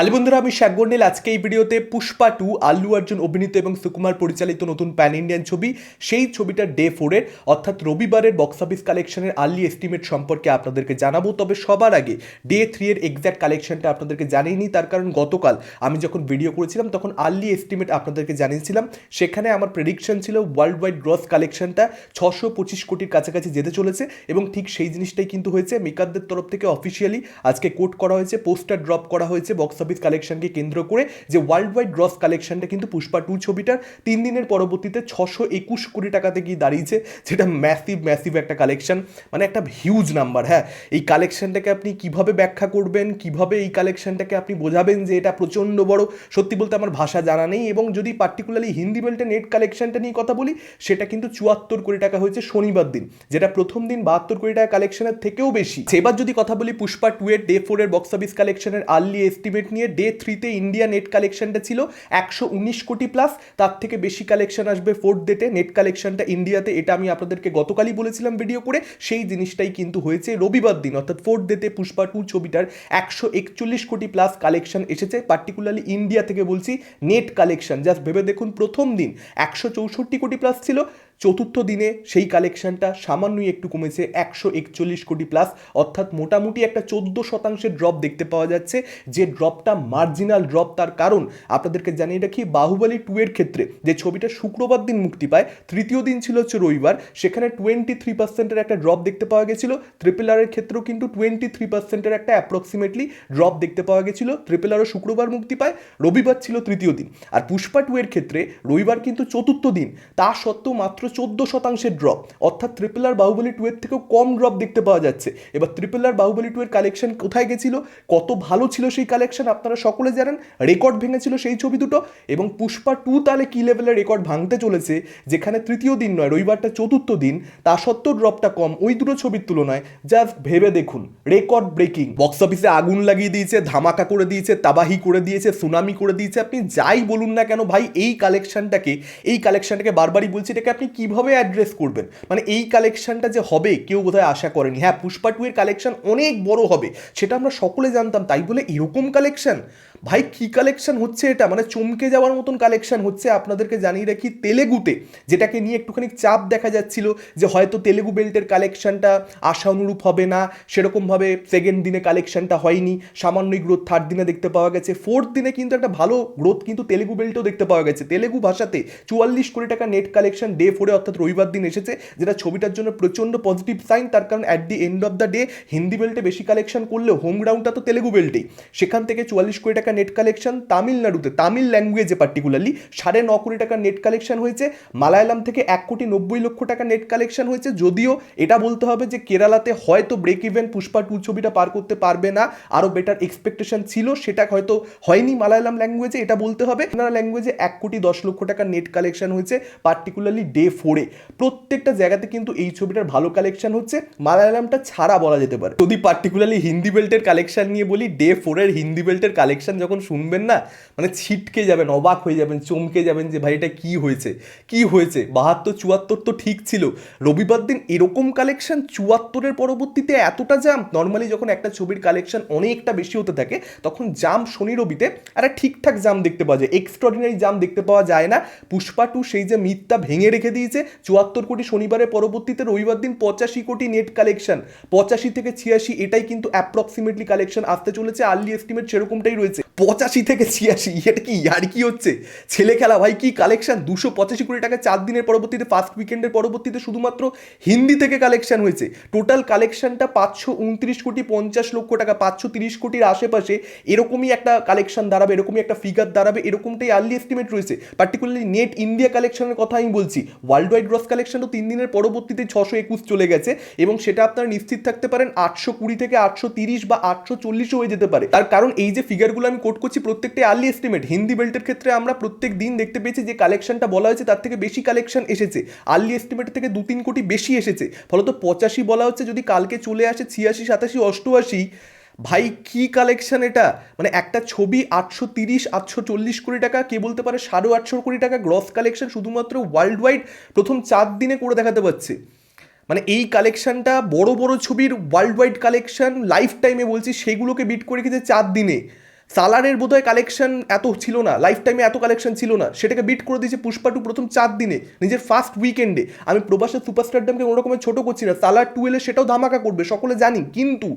Hello বন্ধুরা, আমি শ্যাগন্ডেল আজকে এই ভিডিওতে পুষ্পা টু, আল্লু অর্জুন, অভিনীত এবং সুকুমার পরিচালিত নতুন প্যান ইন্ডিয়ান ছবি। সেই ছবিটার ডে ফোরের অর্থাৎ রবিবারের বক্স অফিস কালেকশনের আর্লি এস্টিমেট সম্পর্কে আপনাদেরকে জানাব। তবে সবার আগে ডে থ্রি এর এক্স্যাক্ট কালেকশনটা আপনাদেরকে জানিয়ে তার কারণ গতকাল আমি যখন ভিডিও করেছিলাম, তখন আর্লি এস্টিমেট আপনাদেরকে জানিয়েছিলাম। সেখানে আমার প্রেডিকশন ছিল ওয়ার্ল্ড ওয়াইড গ্রস কালেকশনটা ছশো পঁচিশ কোটির কাছাকাছি যেতে চলেছে এবং ঠিক সেই জিনিসটাই কিন্তু হয়েছে। মেকারদের তরফ থেকে অফিসিয়ালি আজকে কোট করা হয়েছে পোস্টার ড্রপ করা হয়েছে বক্স অফিস কালেকশনকে কেন্দ্র করে যে ওয়ার্ল্ড ওয়াইড গ্রস কালেকশনটা কিন্তু পুষ্পা টু ছবিটার তিন দিনের পরবর্তীতে ছশো একুশ কোটি টাকাতে গিয়ে দাঁড়িয়েছে, যেটা ম্যাসিভ ম্যাসিভ একটা কালেকশন মানে একটা হিউজ নাম্বার হ্যাঁ। এই কালেকশনটাকে আপনি কীভাবে ব্যাখ্যা করবেন? কীভাবে এই কালেকশনটাকে আপনি বোঝাবেন যে এটা প্রচণ্ড বড়? সত্যি বলতে আমার ভাষা জানা নেই এবং যদি পার্টিকুলারলি হিন্দি বেল্টে নেট কালেকশনটা নিয়ে কথা বলি, সেটা কিন্তু চুয়াত্তর কোটি টাকা হয়েছে শনিবার দিন, যেটা প্রথম দিন বাহাত্তর কোটি টাকা কালেকশনের থেকেও বেশি। সেবার যদি কথা বলি পুষ্পা টু এর ডে ফোর এর বক্স অফিস কালেকশনের আর্লি এস্টিমেট নিয়ে ডে থ্রিতে ইন্ডিয়া নেট কালেকশনটা ছিল একশো উনিশ কোটি প্লাস তার থেকে বেশি কালেকশন আসবে ফোর্থ ডেটে নেট কালেকশনটা ইন্ডিয়াতে এটা আমি আপনাদেরকে গতকালই বলেছিলাম ভিডিও করে। সেই জিনিসটাই কিন্তু হয়েছে রবিবার দিন, অর্থাৎ ফোর্থ ডেতে পুষ্পা টু ছবিটার একশো একচল্লিশ কোটি প্লাস কালেকশন এসেছে। পার্টিকুলারলি ইন্ডিয়া থেকে বলছি নেট কালেকশন জাস্ট ভেবে দেখুন, প্রথম দিন একশো চৌষট্টি কোটি প্লাস ছিল। চতুর্থ দিনে সেই কালেকশনটা সামান্যই একটু কমেছে, একশো একচল্লিশ কোটি প্লাস অর্থাৎ মোটামুটি একটা চোদ্দ শতাংশের ড্রপ দেখতে পাওয়া যাচ্ছে। যে ড্রপটা মার্জিনাল ড্রপ তার কারণ আপনাদেরকে জানিয়ে রাখি, বাহুবলী টু এর ক্ষেত্রে যে ছবিটা শুক্রবার দিন মুক্তি পায়, তৃতীয় দিন ছিল হচ্ছে রবিবার, সেখানে টোয়েন্টি থ্রি পার্সেন্টের একটা ড্রপ দেখতে পাওয়া গেছিল। ট্রিপল আরের ক্ষেত্রেও কিন্তু টোয়েন্টি থ্রি পার্সেন্টের একটা অ্যাপ্রক্সিমেটলি ড্রপ দেখতে পাওয়া গেছিল। ট্রিপল আরও শুক্রবার মুক্তি পায়, রবিবার ছিল তৃতীয় দিন। আর পুষ্পা টু এর ক্ষেত্রে রবিবার কিন্তু চতুর্থ দিন। তা সত্ত্বেও মাত্র চোদ্দ শতাংশের ড্রপ অর্থাৎ ট্রিপল আর বাহুবলী টু এর থেকেও কম ড্রপ দেখতে পাওয়া যাচ্ছে। এবার ট্রিপল আর বাহুবলী টু এর কালেকশন কোথায় গেছিল, কত ভালো ছিল সেই কালেকশন আপনারা সকলে জানেন রেকর্ড ভেঙেছিল সেই ছবি দুটো, এবং পুষ্পা টু তাহলে কি লেভেলের রেকর্ড ভাঙতে চলেছে, যেখানে তৃতীয় দিন নয়, রবিবারটা চতুর্থ দিন, তা সত্ত্বেও ড্রপটা কম, ওই দুটো ছবির তুলনায় জাস্ট ভেবে দেখুন রেকর্ড ব্রেকিং বক্স অফিসে আগুন লাগিয়ে দিয়েছে, ধামাকা করে দিয়েছে, তাবাহি করে দিয়েছে সুনামি করে দিয়েছে, আপনি যাই বলুন না কেন ভাই, এই কালেকশনটাকে এই কালেকশনটাকে বারবারই বলছি, এটাকে আপনি কীভাবে অ্যাড্রেস করবেন? মানে এই কালেকশনটা যে হবে, কেউ বোধহয় আশা করেনি। হ্যাঁ পুষ্পা টু এর কালেকশন অনেক বড় হবে, সেটা আমরা সকলে জানতাম, তাই বলে এরকম কালেকশন ভাই, কি কালেকশন হচ্ছে এটা? মানে চমকে যাওয়ার মতন কালেকশন হচ্ছে আপনাদেরকে জানিয়ে রাখি তেলেগুতে, যেটাকে নিয়ে একটুখানি চাপ দেখা যাচ্ছিল যে হয়তো তেলেগু বেল্টের কালেকশনটা আশা অনুরূপ হবে না, সেরকমভাবে সেকেন্ড দিনে কালেকশনটা হয়নি সামান্যই গ্রোথ থার্ড দিনে দেখতে পাওয়া গেছে ফোর্থ দিনে কিন্তু একটা ভালো গ্রোথ কিন্তু তেলেগু বেল্টেও দেখতে পাওয়া গেছে। তেলেগু ভাষাতে চুয়াল্লিশ কোটি টাকা নেট কালেকশন ডে ফোরে অর্থাৎ রবিবার দিন এসেছে, যেটা ছবিটার জন্য প্রচণ্ড পজিটিভ সাইন তার কারণ at the end of the day Hindi বেল্টে বেশি কালেকশন করলেও হোম গ্রাউন্ডটা তো তেলেগু বেল্টেই। সেখান থেকে চুয়াল্লিশ কোটি টাকা নেট কালেকশন তামিলনাড়ুতে, তামিল ল্যাঙ্গুয়েজে পার্টিকুলারলি সাড়ে ন কোটি টাকা নেট কালেকশন হয়েছে, মালায়ালাম থেকে এক কোটি নব্বই লক্ষ টাকা নেট কালেকশন হয়েছে, যদিও এটা বলতে হবে যে কেরালাতে হয়তো ব্রেক ইভেন পুষ্পা টু ছবিটা পার করতে পারবে না আরও বেটার এক্সপেকটেশন ছিল, সেটা হয়তো হয়নি মালায়ালাম ল্যাঙ্গুয়েজে এটা বলতে হবে। ল্যাঙ্গুয়েজে এক কোটি দশ লক্ষ টাকা নেট কালেকশন হয়েছে পার্টিকুলারলি ডে ফোরে প্রত্যেকটা জায়গাতে কিন্তু এই ছবিটার ভালো কালেকশন হচ্ছে। মালায়ালামটা ছাড়া বলা যেতে পারে। যদি পার্টিকুলারলি হিন্দি বেল্টের কালেকশন নিয়ে বলি ডে ফোরের হিন্দি বেল্টের কালেকশন যখন শুনবেন না মানে ছিটকে যাবেন, অবাক হয়ে যাবেন, চমকে যাবেন যে, ভাই, এটা কী হয়েছে? কি হয়েছে? বাহাত্তর, চুয়াত্তর তো ঠিক ছিল। রবিবার দিন এরকম কালেকশন চুয়াত্তরের পরবর্তীতে এতটা জাম নর্মালি যখন একটা ছবির কালেকশন অনেকটা বেশি হতে থাকে, তখন জাম শনি রবিতে একটা ঠিকঠাক জাম দেখতে পাওয়া যায়। এক্সট্রাঅর্ডিনারি জাম দেখতে পাওয়া যায় না। পুষ্পা টু সেই যে মিথটা ভেঙে রেখে দিয়েছে। চুয়াত্তর কোটি শনিবারের পরবর্তীতে রবিবার দিন পঁচাশি কোটি নেট কালেকশন পঁচাশি থেকে ছিয়াশি এটাই কিন্তু অ্যাপ্রক্সিমেটলি কালেকশন আসতে চলেছে। আর্লি এস্টিমেট সেরকমটাই রয়েছে। পঁচাশি থেকে ছিয়াশি, এটা কি আর কি হচ্ছে? ছেলে খেলা ভাই, কি কালেকশন দুশো পঁচাশি কোটি টাকা চার দিনের পরবর্তীতে ফার্স্ট উইকেন্ডের পরবর্তীতে শুধুমাত্র হিন্দি থেকে কালেকশন হয়েছে। টোটাল কালেকশনটা পাঁচশো উনত্রিশ কোটি পঞ্চাশ লক্ষ টাকা, পাঁচশো তিরিশ কোটির আশেপাশে এরকমই একটা কালেকশন দাঁড়াবে, এরকমই একটা ফিগার দাঁড়াবে, এরকমটাই আর্লি এস্টিমেট রয়েছে। পার্টিকুলারলি নেট ইন্ডিয়া কালেকশনের কথা আমি বলছি। ওয়ার্ল্ড ওয়াইড গ্রস কালেকশনও তিন দিনের পরবর্তীতে ছশো একুশ চলে গেছে এবং সেটা আপনারা নিশ্চিত থাকতে পারেন আটশো কুড়ি থেকে আটশো তিরিশ বা আটশো চল্লিশও হয়ে যেতে পারে। তার কারণ এই যে ফিগারগুলো আমি কোট করছি প্রত্যেকটা আর্লি এস্টিমেট হিন্দি বেল্টের ক্ষেত্রে আমরা প্রত্যেক দিন দেখতে পেয়েছি যে কালেকশনটা বলা হয়েছে, তার থেকে বেশি কালেকশন এসেছে। আর্লি এস্টিমেট থেকে দু তিন কোটি বেশি এসেছে। ফলত পঁচাশি বলা হচ্ছে, যদি কালকে চলে আসে ছিয়াশি, সাতাশি, অষ্টআশি ভাই, কি কালেকশন এটা? মানে একটা ছবি আটশো তিরিশ, আটশো চল্লিশ কোটি টাকা, কে বলতে পারে সাড়ে আটশো কোটি টাকা গ্রস কালেকশন শুধুমাত্র ওয়ার্ল্ড ওয়াইড প্রথম চার দিনে করে দেখাতে পারছে। মানে এই কালেকশনটা বড় বড় ছবির ওয়ার্ল্ড ওয়াইড কালেকশন লাইফ টাইমে বলছি, সেগুলোকে বিট করে রেখেছে চার দিনে। সালারের বোধহয় কালেকশন এত ছিল না লাইফ টাইমে এত কালেকশন ছিল না। সেটাকে বিট করে দিয়েছে পুষ্পা টু প্রথম চার দিনে, নিজের ফার্স্ট উইকেন্ডে আমি প্রবাসের সুপারস্টারডামকে কোনো রকমের ছোট করছি না সালার টু এলে সেটাও ধামাকা করবে, সকলে জানি, কিন্তু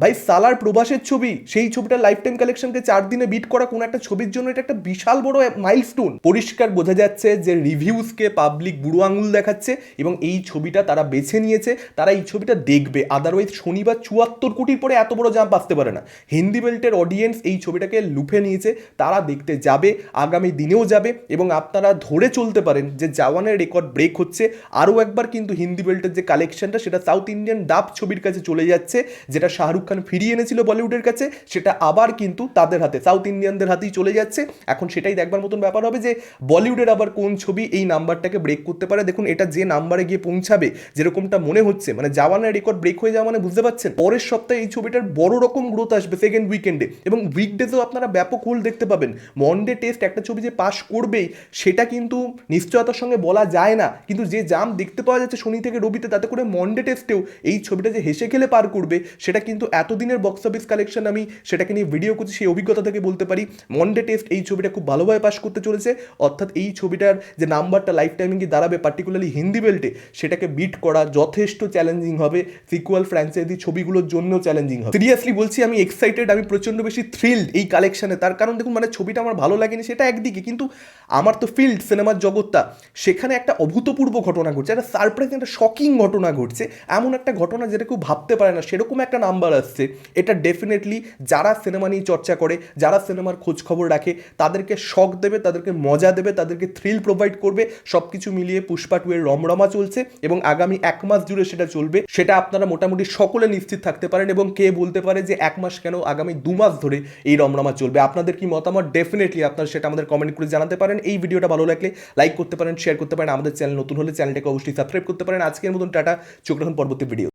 ভাই, সালার প্রবাসের ছবি, সেই ছবিটা লাইফ টাইম কালেকশনকে চার দিনে বিট করা কোনো একটা ছবির জন্য এটা একটা বিশাল বড় মাইলস্টোন পরিষ্কার বোঝা যাচ্ছে যে রিভিউসকে পাবলিক বুড়ো আঙুল দেখাচ্ছে এবং এই ছবিটা তারা বেছে নিয়েছে, তারা এই ছবিটা দেখবে। আদারওয়াইজ শনিবার চুয়াত্তর কোটির পরে এত বড় জাম্প আসতে পারে না। হিন্দি বেল্টের অডিয়েন্স এই ছবিটাকে লুফে নিয়েছে, তারা দেখতে যাবে, আগামী দিনেও যাবে এবং আপনারা ধরে চলতে পারেন যে জাওয়ানের রেকর্ড ব্রেক হচ্ছে। আরও একবার কিন্তু হিন্দি বেল্টের যে কালেকশনটা সেটা সাউথ ইন্ডিয়ান ডাব ছবির কাছে চলে যাচ্ছে, যেটা শাহরুখ খান ফিরিয়ে এনেছিল বলিউডের কাছে, সেটা আবার কিন্তু তাদের হাতে, সাউথ ইন্ডিয়ানদের হাতেই চলে যাচ্ছে। এখন সেটাই দেখবার মতন ব্যাপার হবে যে, বলিউডের আবার কোন ছবি এই নাম্বারটাকে ব্রেক করতে পারে? দেখুন, এটা যে নাম্বারে গিয়ে পৌঁছাবে, যেরকমটা মনে হচ্ছে মানে জওয়ানের রেকর্ড ব্রেক হয়ে যাওয়া মানে বুঝতে পারছেন? পরের সপ্তাহে এই ছবিটার বড় রকম গ্রোথ আসবে সেকেন্ড উইকেন্ডে এবং উইকডেজেও আপনারা ব্যাপক হোল দেখতে পাবেন। মনডে টেস্ট একটা ছবি যে পাস করবেই, সেটা কিন্তু নিশ্চয়তার সঙ্গে বলা যায় না। কিন্তু যে জাম দেখতে পাওয়া যাচ্ছে শনি থেকে রবিতে, তাতে করে মনডে টেস্টেও এই ছবিটা যে হেসে খেলে পার করবে, সেটা কিন্তু এতদিনের বক্স অফিস কালেকশন আমি সেটাকে নিয়ে ভিডিও করছি, সেই অভিজ্ঞতা থেকে বলতে পারি। মনডে টেস্ট এই ছবিটা খুব ভালোভাবে পাস করতে চলেছে। অর্থাৎ এই ছবিটার যে নাম্বারটা লাইফ টাইমে গিয়ে দাঁড়াবে পার্টিকুলারলি হিন্দি বেল্টে সেটাকে বিট করা যথেষ্ট চ্যালেঞ্জিং হবে। সিকুয়াল ফ্র্যাঞ্চাইজি ছবিগুলোর জন্য চ্যালেঞ্জিং হবে। সিরিয়াসলি বলছি, আমি এক্সাইটেড আমি প্রচণ্ড বেশি থ্রিল্ড এই কালেকশনে তার কারণ দেখুন মানে ছবিটা আমার ভালো লাগেনি, সেটা একদিকে। কিন্তু আমার তো ফিল্ড সিনেমার জগৎটা। সেখানে একটা অভূতপূর্ব ঘটনা ঘটছে, একটা সারপ্রাইজ একটা শকিং ঘটনা ঘটছে। এমন একটা ঘটনা যেটা কেউ ভাবতে পারে না, সেরকম একটা নাম্বার আসছে এটা ডেফিনেটলি যারা সিনেমা নিয়ে চর্চা করে, যারা সিনেমার খোঁজ খবর রাখে, তাদেরকে শখ দেবে, তাদেরকে মজা দেবে, তাদেরকে থ্রিল প্রোভাইড করবে সব কিছু মিলিয়ে পুষ্পা টু এর রমরমা চলছে এবং আগামী এক মাস জুড়ে সেটা চলবে। সেটা আপনারা মোটামুটি সকলে নিশ্চিত থাকতে পারেন এবং কে বলতে পারে যে এক মাস কেন আগামী দু মাস ধরে এই রমরমা চলবে। আপনাদের কি মতামত? ডেফিনেটলি আপনারা সেটা আমাদের কমেন্ট করে জানাতে পারেন। এই ভিডিওটা ভালো লাগলে লাইক করতে পারেন শেয়ার করতে পারেন। আমাদের চ্যানেল নতুন হলে চ্যানেলটাকে অবশ্যই সাবস্ক্রাইব করতে পারেন। আজকের মতন টাটা। চোখ রাখুন পরবর্তী ভিডিও